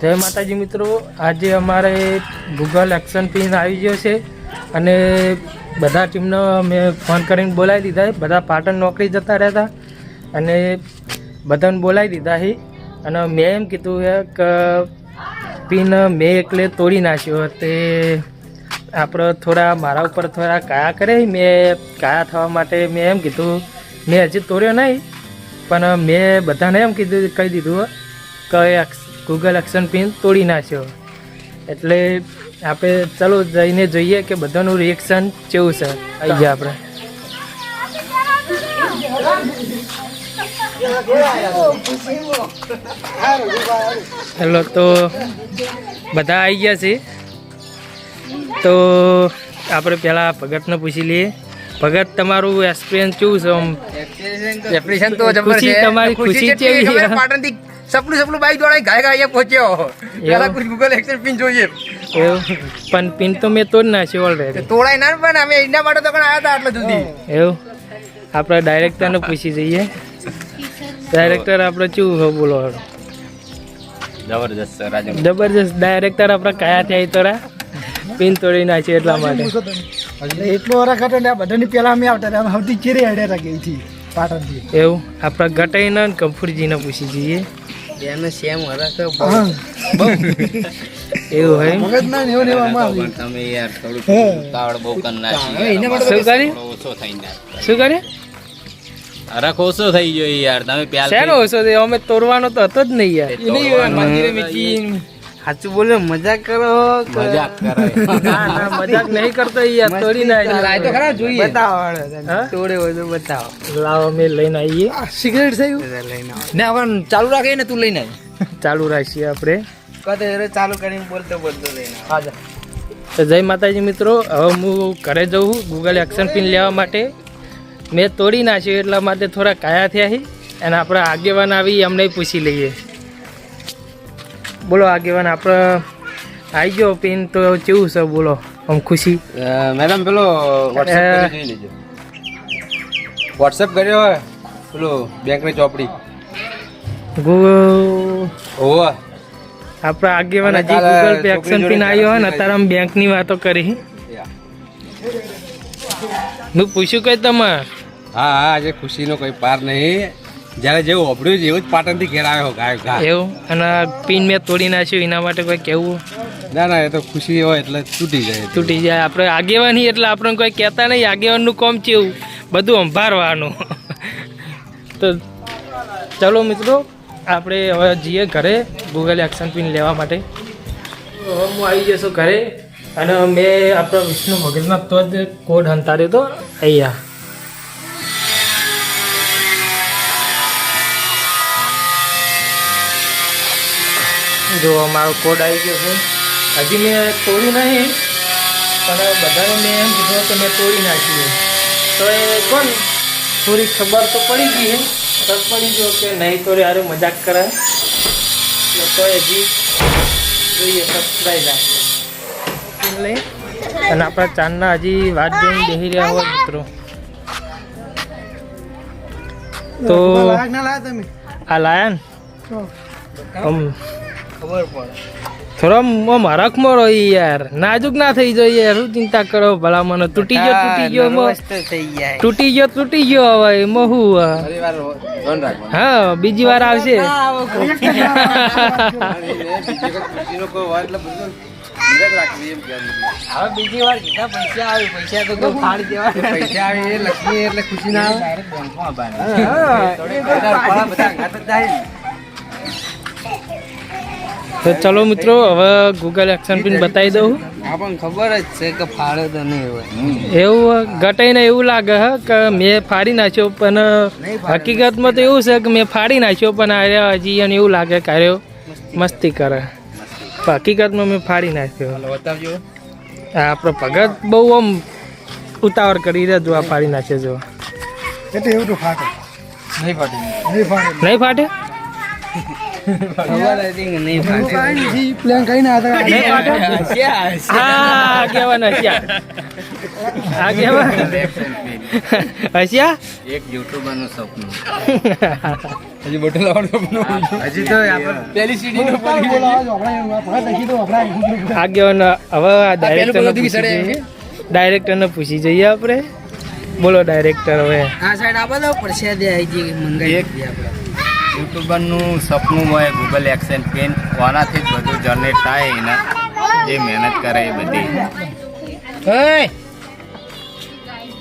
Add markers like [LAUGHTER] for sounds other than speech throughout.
જય માતાજી મિત્રો, આજે અમારે ગૂગલ એક્શન પિન આવી ગયો છે અને બધા ટીમનો મેં ફોન કરીને બોલાવી દીધા બધા પાટણ નોકરી જતા રહેતા અને બધાને બોલાવી દીધા છે. અને મેં એમ કીધું કે પિન મેં એકલે તોડી નાખ્યો. તે આપણે થોડા મારા ઉપર થોડા કાયા કરે મેં કાયા થવા માટે મેં એમ કીધું, મેં હજી તોડ્યો નહીં, પણ મેં બધાને એમ કીધું, કહી દીધું કે એક્સ- ગૂગલ એક્શન પિન તોડી નાખ્યો. એટલે આપણે ચલો જઈને જોઈએ કે બધાનું રિએક્શન કેવું છે. આવી ગયા આપણે. હેલો તો બધા આવી ગયા છે. તો આપણે પહેલાં ભગતને પૂછી લઈએ. ભગત તમારું એક્સપિરિયન્સ કેવું છે? આમ એપ્લિકેશન તો તમારી ખુશી કેવી? પાટણથી સપનું સપનું બાઈક દોડાઈ ગાય ગાય પહોંચ્યો. પેલા કુછ ગૂગલ એક્સેલ પિન જોઈએ. પણ પિન તો મેં તોડી નાખ્યો ઓલરેડી તોડાય ના પણ અમે એના માટે તો પણ આવ્યા હતા આટલા જુદી એવું? આપણે ડાયરેક્ટરને પૂછી જઈએ. ડાયરેક્ટર આપણે શું બોલો જબરજસ્ત ડાયરેક્ટર આપણે કયા થયા તોરા પિન તોડી નાખી એટલા માટે. એટલે એટલો વરા હતો ને આ બધાની પહેલા અમે આવતા હતા સૌથી ચીરે હેડ્યા હતા ગઈથી પાટણથી. એવું? આપણે ગટાઈ અને કમ્ફુરજીને પૂછી જઈએ. બેનો સેમ હરક હા. એવું હોય મગજ ના ને એવું ને એવું આમાં તમે યાર થોડું. ઉતાવળ બહુ કર એના નાખી માટે શું કરી ઓછો થઈ જાય શું કરી? હરખ ઓછો થઈ ગયો યાર. તમે શેનો ઓછો છે અમે તોરવાનો તો હતો જ નહીં યાર. મંદિરે મીચી સાચું બોલે મજાક કરો મજાક કરે. ના ના મજાક નહીં કરતો યાર તોડી લાય તો ખરા જોઈએ. બતાવો? તોડે હોય તો બતાવો. લાવો મે લઈને આવીએ. સિગરેટ થયું લઈને આવો. ને હવે ચાલુ રાખે ને તું લઈને આવ ચાલુ રાખીએ આપણે. કદે ચાલુ કરીને બોલતો બોલતો લઈને હાજા તો જય માતાજી મિત્રો હવે હું ઘરે જઉં ગૂગલ એક્શન પિન લેવા માટે. મેં તોડી નાખ્યું એટલા માટે થોડા કાયા થયા છે. અને આપણે આગેવાન આવી અમને પૂછી લઈએ. બોલો આગેવાન આપણે આવી ગયો પિન તો કેવું છે? બોલો આમ ખુશી. મેડમ પેલો WhatsApp જોઈ લેજો. વોટ્સએપ કર્યો હોય પેલો બેંકની ચોપડી. ઓવા આપણા આગેવાન હજી ગૂગલ પે એક્શન પિન આવ્યો હોય ને અત્યારે આમ બેંકની વાતો કરી. હું પૂછ્યું કઈ તમે હા હા આજે ખુશીનો કોઈ પાર નહીં. જ્યારે જેવું ઓપડ્યું છે એવું જ પાટણથી ઘેર આવ્યો ગાય એવું? અને પિન મેં તોડી નાખ્યું એના માટે કોઈ કહેવું ના ના એ તો ખુશી હોય એટલે તૂટી જાય તૂટી જાય. આપણે આગેવાની એટલે આપણને કોઈ કહેતા નહીં આગેવાનનું કોમ કેવું બધું અંભારવાનું. [LAUGHS] તો ચલો મિત્રો આપણે હવે જઈએ ઘરે ગૂગલ એક્શન પિન લેવા માટે. હવે હું આવી જશું ઘરે અને મેં આપણા વિષ્ણુ મગજમાં તો જ કોડ હંતાર્યો હતો અહીંયા. જો મારો કોડ આવી ગયો છે. હજી મેં તોડ્યું નહીં પણ બધાને મેં એમ કીધું કે મેં તોડી નાખ્યું તો એ કોણ? થોડી ખબર તો પડી ગઈ હે રસ પડી ગયો કે નહીં તો અરે મજાક કરે. તો હજી જોઈએ સબસ્ક્રાઈબ રાખીએ લઈ અને આપણા ચાંદના હજી વાત જોઈને બેસી રહ્યા હોય મિત્રો. તો આ લાયા ને? આમ ખબર પડે. થોડો હરખમાં રહી યાર. નાજુક ના થઈ જાય યાર. શું ચિંતા કરો ભલા મને તૂટી ગયો તૂટી ગયો એમાં મસ્ત થઈ જાય તૂટી ગયો તૂટી ગયો હવે રાખવાનું. હા બીજી વાર આવશે. ખુશીનો કોઈ હોય એટલે બધું ધીરજ રાખવી એમ કહેવાનું. હવે બીજી વાર કીધા પૈસા આવે પૈસા તો કોઈ ફાડી દેવા. પૈસા આવે એ લક્ષ્મી એટલે ખુશી ના આવે. બેંકમાં તો ચલો મિત્રો હવે ગૂગલ એક્શન પિન બતાવી દઉં. આપણને ખબર જ છે કે ફાળે તો નહીં હોય. એવું ઘટાઈને એવું લાગે હે કે મેં ફાડી નાખ્યો પણ હકીકતમાં તો એવું છે કે મેં ફાડી નાખ્યો પણ આર્યા હજી અને એવું લાગે કે આર્યો મસ્તી કરે. હકીકતમાં મેં ફાડી નાખ્યો. બતાવજો. આપણો ભગત બહુ આમ ઉતાવળ કરી રહ્યા જોવા આ ફાડી નાખ્યો જો. એટલે એવું તો ફાટે. નહીં ફાટે. નહીં ફાટે. નહીં ફાટે? [LAUGHS] પ્લેન કઈ ના હતા નહીં પાટે? હા આગેવાન હસ્યા હસ્યા એક યુટ્યુબરનું સપનું. હજી બોટલ લાવવાનું હજી તો પેલી સીડી નું હવે આ પૂછી જઈએ. ડાયરેક્ટરને પૂછી જઈએ આપણે. બોલો ડાયરેક્ટર હવે. આ સાઈડ આપો તો પડશે દે મંગાઈ એક યુટ્યુબર નું સપનું હોય ગૂગલ એક્શન પેન કોનાથી જ બધું જનરેટ થાય એના જે મહેનત કરે એ બધી.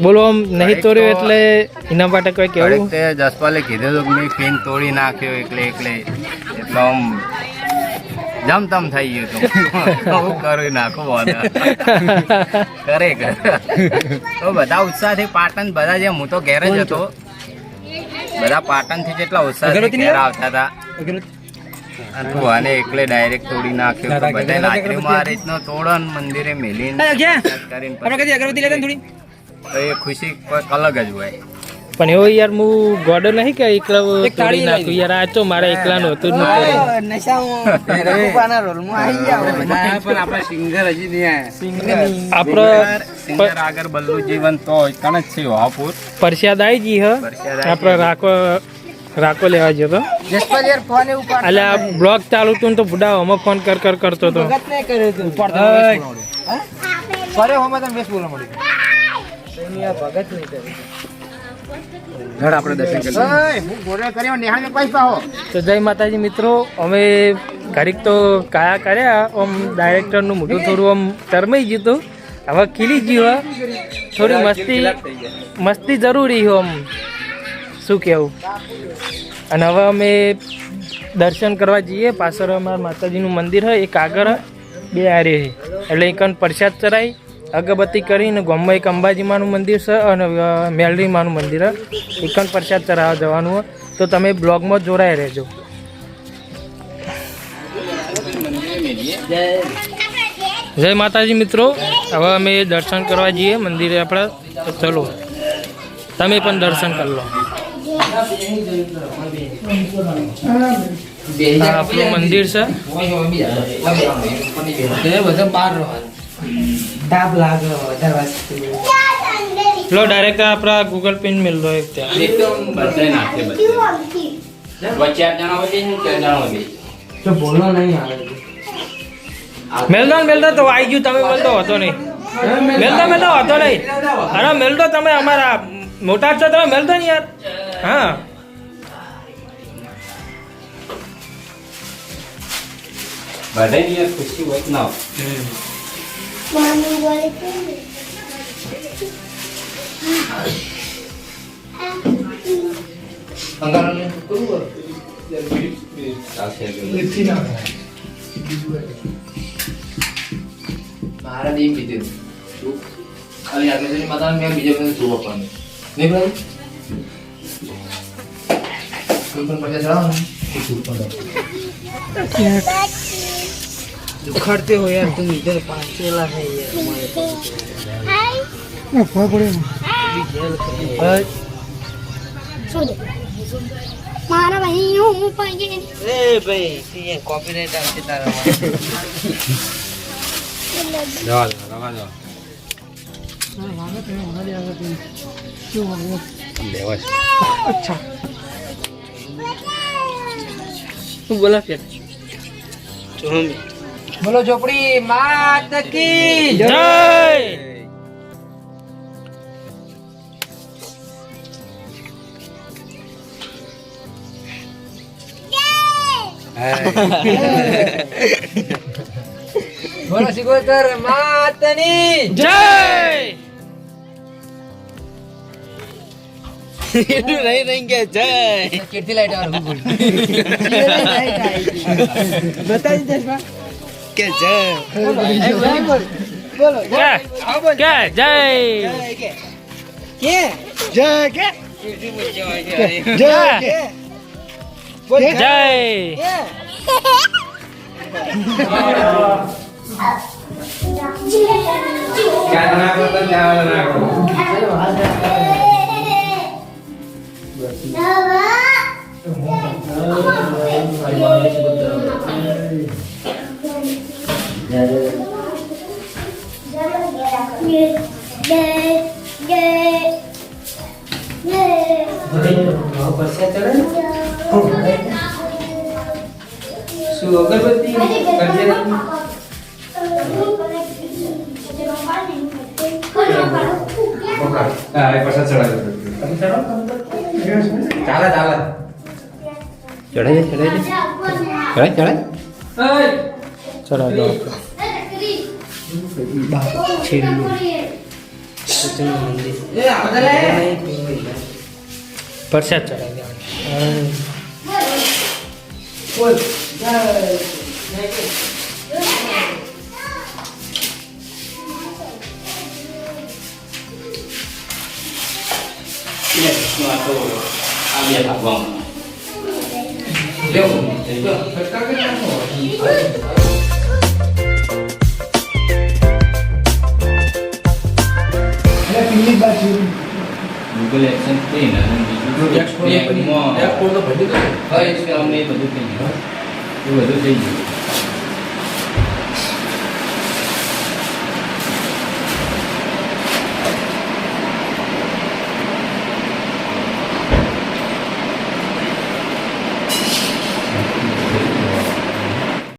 બોલો આમ નહીં તોડ્યું એટલે એના માટે કોઈ કેવું? તે જસપાલે કીધું હતું મેં પેન તોડી નાખ્યો એટલે એટલે એટલે આમ જમતમ થઈ ગયું હતું. હું કરી નાખું ખરેખર [LAUGHS] તો બધા ઉત્સાહથી પાટણ બધા જે હું તો ઘેર જ હતો બધા પાટણથી જેટલા ઓછા આવતા હતા. અને એકલે ડાયરેક્ટ તોડી નાખ્યો તો બધા નાખ્યું આ રીતનો મંદિરે મેલીને કરીને પછી તો એ ખુશી અલગ જ હોય. પણ એવો યાર હું ગોડો નહીં કે એકલા તોડી નાખું યાર. આ તો મારા એકલાનું હતું જ નથી આપણા સિંગર હજી નહીં આયા. આપણો સિંગર આગળ બલ્લુ જીવન તો કણ જ છે વાપુર પરસ્યાદ આવી ગઈ હ. આપણો રાખો રાખો લેવા ગયો તો. જસપાલ યાર ફોન એવું એટલે આ બ્લોગ ચાલુ હતું ને તો બુડા હમો ફોન કર કર કરતો હતો ભગત નહીં કર્યો. ધડ આપણે દર્શન હું ગોરે કર્યો નિહાળ પૈસા હો. તો જય માતાજી મિત્રો અમે ઘડીક તો કાયા કર્યા આમ ડાયરેક્ટરનું મોઢું થોડું આમ તરમાઈ ગયું હતું. હવે ખીલી ગયું હે. થોડી મસ્તી મસ્તી જરૂરી આમ. શું કહેવું અને હવે અમે દર્શન કરવા જઈએ. પાછળ અમારા માતાજીનું મંદિર હોય એક આગળ હે, બે આરે છે એટલે એક પ્રસાદ ચરાઈ અગરબત્તી કરીને ગામમાં એક મંદિર છે અને મેલરીમાંનું મંદિર એકન પ્રસાદ ચરાવવા જવાનું હોય તો તમે બ્લોગમાં જોડાઈ રહેજો. જય માતાજી મિત્રો. હવે અમે દર્શન કરવા જઈએ મંદિરે આપણે. ચલો, તમે પણ દર્શન કરી લો. આપણું મંદિર છે. તાપ લાગે વાંચતું લો ડાયરેક્ટ આપણા ગૂગલ પિન મિલ દો એક ત્યાં. બધે નાખે બધે આઠ જણા હોય છે ચાર જણા હોય તો બોલો નહીં આવે મેલદો ને મેલદો તો આવી ગયું તમે મેલદો હતો નહીં. મેલદો મેલદો હતો નહીં. અરે મેલદો તમે અમારા મોટા છો તમે મેલદો ને યાર. હા. બધાની યાર ખુશી હોય ના Mami boleh મારા દેમ બીજું તું ખાલી આગળ માતા મેં બીજા બધું તું આપવાનું નહીં ભાઈ કોઈ પણ પૈસા ચડાવો ને દુખાડતે હો યાર તું ઇધર પાંચેલા है ये हमारे Hai, mana banyak yang panggil ni? ए भाई ये कॉपीराइट આવશે તારા જવા દો રવા દો લેવા છે તું બોલા ફેર બોલો ચોપડી માત કી જય! બોલો સિગોતર માતની જય! રહી રહી કે જય! કેટલી લાઈટ આવે બતાવી દેશ કે જય બોલો કે કે જય કે જય કે જય જય જય ક્યાં નાખો તો ત્યાં શું અગરબત્તી કરજે હા એ પાછા ચડાવી ચાલે ચાલે ચડાઈ ચડાઈ ચડાઈ ચડાઈ ચડાવી દો પ્રસાદ ચડાવી દેવાનો આ બે ભાગવામાં ચડાવી દેવાનો. કરી નાખો એટલે એક્શન થઈ ને બીજું બેંકમાં એક્સપોર્ટ તો ભરી દો હા એ જ કામ ને એ બધું થઈ ગયું. એ બધું થઈ ગયું.